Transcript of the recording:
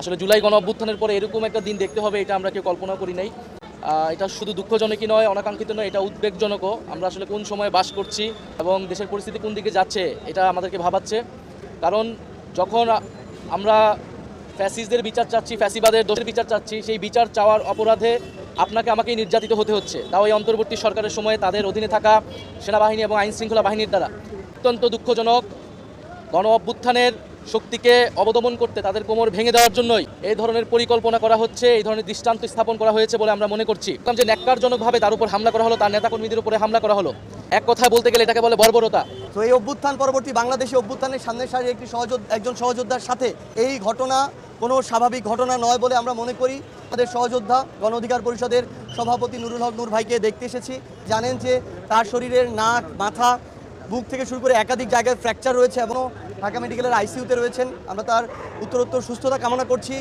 আসলে জুলাই গণ অভ্যুত্থানের পরে এরকম একটা দিন দেখতে হবে, এটা আমরা কেউ কল্পনা করি নাই। এটা শুধু দুঃখজনকই নয়, অনাকাঙ্ক্ষিত নয়, এটা উদ্বেগজনকও। আমরা আসলে কোন সময়ে বাস করছি এবং দেশের পরিস্থিতি কোন দিকে যাচ্ছে, এটা আমাদেরকে ভাবাচ্ছে। কারণ যখন আমরা ফ্যাসিসদের বিচার চাচ্ছি, ফ্যাসিবাদের দোষের বিচার চাচ্ছি, সেই বিচার চাওয়ার অপরাধে আপনাকে আমাকেই নির্যাতিত হতে হচ্ছে। তাও এই অন্তর্বর্তী সরকারের সময়ে তাদের অধীনে থাকা সেনাবাহিনী এবং আইনশৃঙ্খলা বাহিনীর দ্বারা। অত্যন্ত দুঃখজনক, গণ অভ্যুত্থানের শক্তিকে অবদমন করতে তাদের কোমর ভেঙে দেওয়ার জন্যই এই ধরনের পরিকল্পনা করা হচ্ছে, এই ধরনের দৃষ্টান্ত স্থাপন করা হয়েছে বলে আমরা মনে করছি। যে ন্যাক্কারজনকভাবে তার উপর হামলা করা হলো, তার নেতাকর্মীদের উপরে হামলা করা হলো। এক কথায় বলতে গেলে এটাকে বলে বর্বরতা। তো এই অভ্যুত্থান পরবর্তী বাংলাদেশে অভ্যুত্থানের সামনের সারির একটি সহযোদ্ধা, একজন সহযোদ্ধার সাথে এই ঘটনা কোনো স্বাভাবিক ঘটনা নয় বলে আমরা মনে করি। আমাদের সহযোদ্ধা গণ অধিকার পরিষদের সভাপতি নুরুল হক নূর ভাইকে দেখতে এসেছি। জানেন যে তার শরীরের নাক, মাথা বুক থেকে শুরু করে একাধিক জায়গায় ফ্র্যাকচার রয়েছে এবং ঢাকা মেডিকেলের আইসিউতে রয়েছেন। আমরা তার উত্তরোত্তর সুস্থতা কামনা করছি।